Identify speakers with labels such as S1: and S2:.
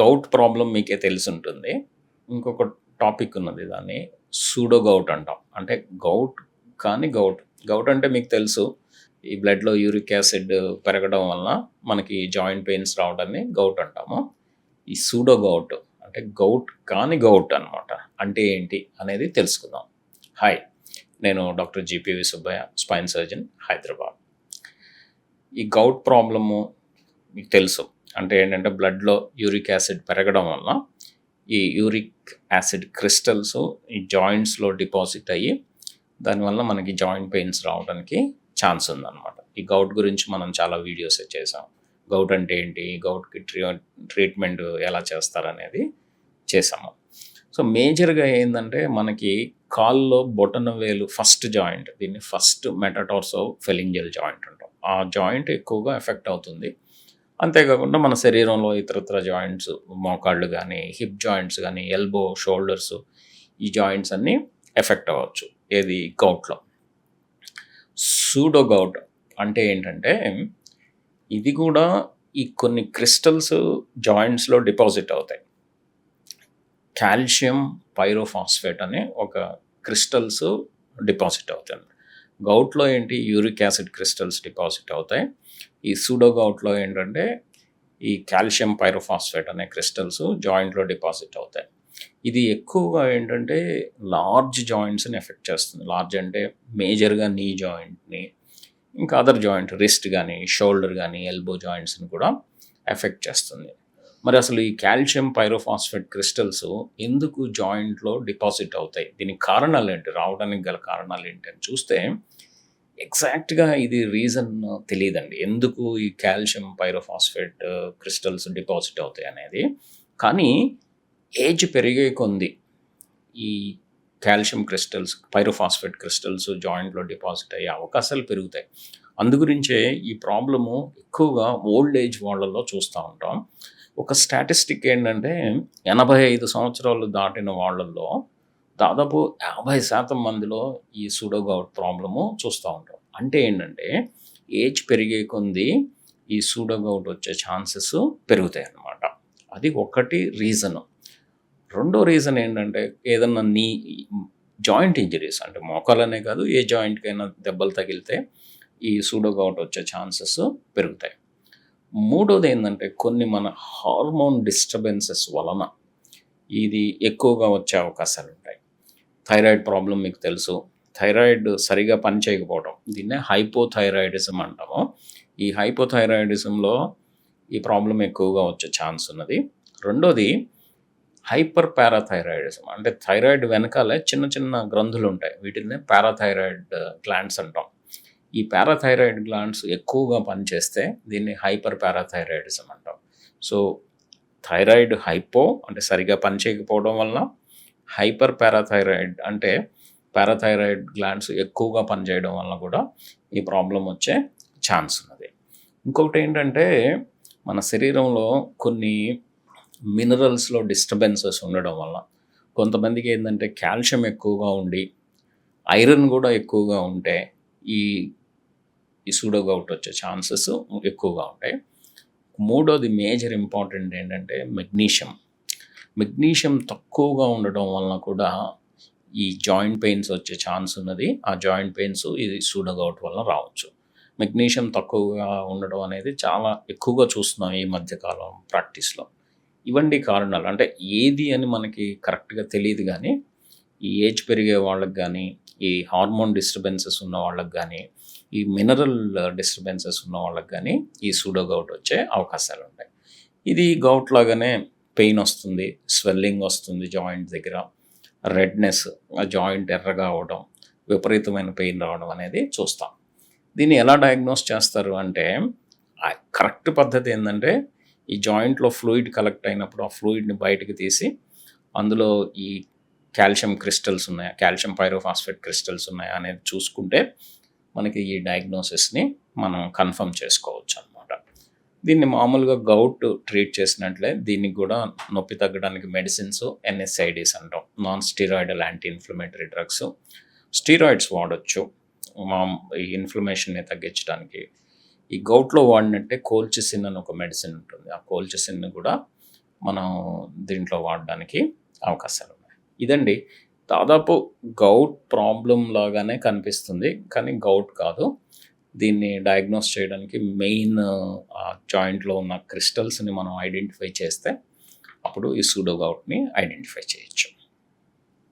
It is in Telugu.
S1: గౌట్ ప్రాబ్లం మీకే తెలిసి ఉంటుంది ఇంకొక టాపిక్ ఉన్నది దాన్ని సూడో గౌట్ అంటాం. అంటే గౌట్ కానీ గౌట్ గౌట్ అంటే మీకు తెలుసు ఈ బ్లడ్లో యూరిక్ యాసిడ్ పెరగడం వలన మనకి జాయింట్ పెయిన్స్ రావడాన్ని గౌట్ అంటాము. ఈ సూడో గౌట్ అంటే గౌట్ కాని గౌట్ అన్నమాట. అంటే ఏంటి అనేది తెలుసుకుందాం. హాయ్ నేను doctor GPV Subbaiah spine surgeon Hyderabad. ఈ గౌట్ ప్రాబ్లము మీకు తెలుసు. అంటే ఏంటంటే బ్లడ్లో యూరిక్ యాసిడ్ పెరగడం వల్ల ఈ యూరిక్ యాసిడ్ క్రిస్టల్స్ ఈ జాయింట్స్లో డిపాజిట్ అయ్యి దానివల్ల మనకి జాయింట్ పెయిన్స్ రావడానికి ఛాన్స్ ఉందన్నమాట. ఈ గౌట్ గురించి మనం చాలా వీడియోస్ చేసాం. గౌట్ అంటే ఏంటి? గౌట్కి ట్రీ ట్రీట్మెంట్ ఎలా చేస్తారనేది చేసాము. సో మేజర్గా ఏంటంటే మనకి కాల్లో బొటన వేలు ఫస్ట్ జాయింట్ దీన్ని ఫస్ట్ మెటటార్సో ఫెలింజల్ జాయింట్ అంటాం. ఆ జాయింట్ ఎక్కువగా ఎఫెక్ట్ అవుతుంది. అంతేకాకుండా మన శరీరంలో ఇతరత్ర జాయింట్స్ మోకాళ్ళు కానీ హిప్ జాయింట్స్ కానీ ఎల్బో షోల్డర్స్ ఈ జాయింట్స్ అన్నీ ఎఫెక్ట్ అవ్వచ్చు. ఏది? గౌట్లో. సూడో గౌట్ అంటే ఏంటంటే ఇది కూడా ఈ కొన్ని క్రిస్టల్స్ జాయింట్స్లో డిపాజిట్ అవుతాయి. కాల్షియం పైరోఫాస్ఫేట్ అనే ఒక క్రిస్టల్స్ డిపాజిట్ అవుతాయి గౌట్లో ఏంటి? యూరిక్ యాసిడ్ క్రిస్టల్స్ డిపాజిట్ అవుతాయి. ఈ సూడో గౌట్లో ఏంటంటే ఈ కాల్షియం పైరోఫాస్ఫేట్ అనే క్రిస్టల్స్ జాయింట్లో డిపాజిట్ అవుతాయి. ఇది ఎక్కువగా ఏంటంటే లార్జ్ జాయింట్స్ని ఎఫెక్ట్ చేస్తుంది. లార్జ్ అంటే మేజర్గా నీ జాయింట్ని ఇంకా అదర్ జాయింట్ రిస్ట్ కానీ షోల్డర్ కానీ ఎల్బో జాయింట్స్ని కూడా ఎఫెక్ట్ చేస్తుంది. మరి అసలు ఈ కాల్షియం పైరోఫాస్ఫేట్ క్రిస్టల్స్ ఎందుకు జాయింట్లో డిపాజిట్ అవుతాయి? దీనికి కారణాలు ఏంటి రావడానికి గల కారణాలు ఏంటి అని చూస్తే ఎగ్జాక్ట్గా ఇది రీజన్ తెలియదండి ఎందుకు ఈ కాల్షియం పైరోఫాస్ఫేట్ క్రిస్టల్స్ డిపాజిట్ అవుతాయి అనేది? కానీ ఏజ్ పెరిగే కొంది ఈ కాల్షియం క్రిస్టల్స్ పైరోఫాస్ఫేట్ క్రిస్టల్స్ జాయింట్లో డిపాజిట్ అయ్యే అవకాశాలు పెరుగుతాయి. అందుగురించే ఈ ప్రాబ్లము ఎక్కువగా ఓల్డ్ ఏజ్ వాళ్ళల్లో చూస్తూ ఉంటాం. ఒక స్టాటిస్టిక్ ఏంటంటే ఎనభై ఐదు సంవత్సరాలు దాటిన వాళ్ళల్లో దాదాపు యాభై శాతం మందిలో ఈ సూడోగౌట్ ప్రాబ్లము చూస్తూ ఉంటాం. అంటే ఏంటంటే ఏజ్ పెరిగే కొంది ఈ సూడోగౌట్ వచ్చే ఛాన్సెస్ పెరుగుతాయి అన్నమాట. అది ఒకటి రీజను. రెండో రీజన్ ఏంటంటే ఏదన్నా నీ జాయింట్ ఇంజరీస్ అంటే మోకాలనే కాదు ఏ జాయింట్కైనా దెబ్బలు తగిలితే ఈ సూడోగౌట్ వచ్చే ఛాన్సెస్ పెరుగుతాయి. మూడోది ఏంటంటే కొన్ని మన హార్మోన్ డిస్టర్బెన్సెస్ వలన ఇది ఎక్కువగా వచ్చే అవకాశాలు ఉంటాయి. థైరాయిడ్ ప్రాబ్లం మీకు తెలుసు. థైరాయిడ్ సరిగా పనిచేయకపోవడం దీన్నే హైపోథైరాయిడిజం అంటాము. ఈ హైపోథైరాయిడిజంలో ఈ ప్రాబ్లం ఎక్కువగా వచ్చే ఛాన్స్ ఉన్నది. రెండోది హైపర్ పారాథైరాయిడిజం అంటే థైరాయిడ్ వెనకాలే చిన్న చిన్న గ్రంథులు ఉంటాయి. వీటిని పారాథైరాయిడ్ గ్లాండ్స్ అంటాం. ఈ పారాథైరాయిడ్ గ్లాండ్స్ ఎక్కువగా పనిచేస్తే దీన్ని హైపర్ పారాథైరాయిడిజం అంటాం. సో థైరాయిడ్ హైపో అంటే సరిగా పనిచేయకపోవడం వలన హైపర్ పారాథైరాయిడ్ అంటే పారాథైరాయిడ్ గ్లాండ్స్ ఎక్కువగా పనిచేయడం వలన కూడా ఈ ప్రాబ్లం వచ్చే ఛాన్స్ ఉన్నది. ఇంకొకటి ఏంటంటే మన శరీరంలో కొన్ని మినరల్స్లో డిస్టర్బెన్సెస్ ఉండడం వల్ల కొంతమందికి ఏంటంటే కాల్షియం ఎక్కువగా ఉండి ఐరన్ కూడా ఎక్కువగా ఉంటే ఈ ఈ సూడోగౌట్ వచ్చే ఛాన్సెస్ ఎక్కువగా ఉంటాయి. మూడోది మేజర్ ఇంపార్టెంట్ ఏంటంటే మెగ్నీషియం మెగ్నీషియం తక్కువగా ఉండడం వలన కూడా ఈ జాయింట్ పెయిన్స్ వచ్చే ఛాన్స్ ఉన్నది. ఆ జాయింట్ పెయిన్స్ ఇది సూడోగౌట్ వలన రావచ్చు. మెగ్నీషియం తక్కువగా ఉండడం అనేది చాలా ఎక్కువగా చూస్తున్నాం ఈ మధ్యకాలం ప్రాక్టీస్లో ఇవండి కారణాలు. అంటే ఏది అని మనకి కరెక్ట్గా తెలియదు కానీ ఈ ఏజ్ పెరిగే వాళ్ళకి కానీ ఈ హార్మోన్ డిస్టర్బెన్సెస్ ఉన్న వాళ్ళకి కానీ ఈ మినరల్ డిస్టర్బెన్సెస్ ఉన్న వాళ్ళకి కానీ ఈ సూడో గౌట్ వచ్చే అవకాశాలు ఉంటాయి. ఇది గౌట్ లాగానే పెయిన్ వస్తుంది స్వెల్లింగ్ వస్తుంది జాయింట్ దగ్గర రెడ్నెస్ ఆ జాయింట్ ఎర్రగా అవడం విపరీతమైన పెయిన్ రావడం అనేది చూస్తాం. దీన్ని ఎలా డయాగ్నోస్ చేస్తారు అంటే కరెక్ట్ పద్ధతి ఏంటంటే ఈ జాయింట్లో ఫ్లూయిడ్ కలెక్ట్ అయినప్పుడు ఆ ఫ్లూయిడ్ని బయటకు తీసి అందులో ఈ కాల్షియం క్రిస్టల్స్ ఉన్నాయా? కాల్షియం పైరోఫాస్ఫేట్ క్రిస్టల్స్ ఉన్నాయా అనేది చూసుకుంటే మనకి ఈ డయాగ్నోసిస్ని మనం కన్ఫర్మ్ చేసుకోవచ్చు అనమాట దీన్ని మామూలుగా గౌట్ ట్రీట్ చేసినట్లే దీనికి కూడా నొప్పి తగ్గడానికి మెడిసిన్స్ ఎన్ఎస్ఐడిస్ అంటాం. Non steroidal anti inflammatory drugs. Steroids వాడచ్చు. మా ఈ ఇన్ఫ్లమేషన్ని తగ్గించడానికి. ఈ గౌట్లో వాడినట్టే కోల్చిసిన్ అని ఒక మెడిసిన్ ఉంటుంది. ఆ కోల్చిసిన్ కూడా మనం దీంట్లో వాడడానికి అవకాశాలు ఇదండి. దాదాపు గౌట్ ప్రాబ్లం లాగానే కనిపిస్తుంది. కానీ గౌట్ కాదు. దీన్ని డయాగ్నోస్ చేయడానికి మెయిన్ జాయింట్లో ఉన్న క్రిస్టల్స్ని మనం ఐడెంటిఫై చేస్తే అప్పుడు ఈ సూడో గౌట్ని ఐడెంటిఫై చేయొచ్చు.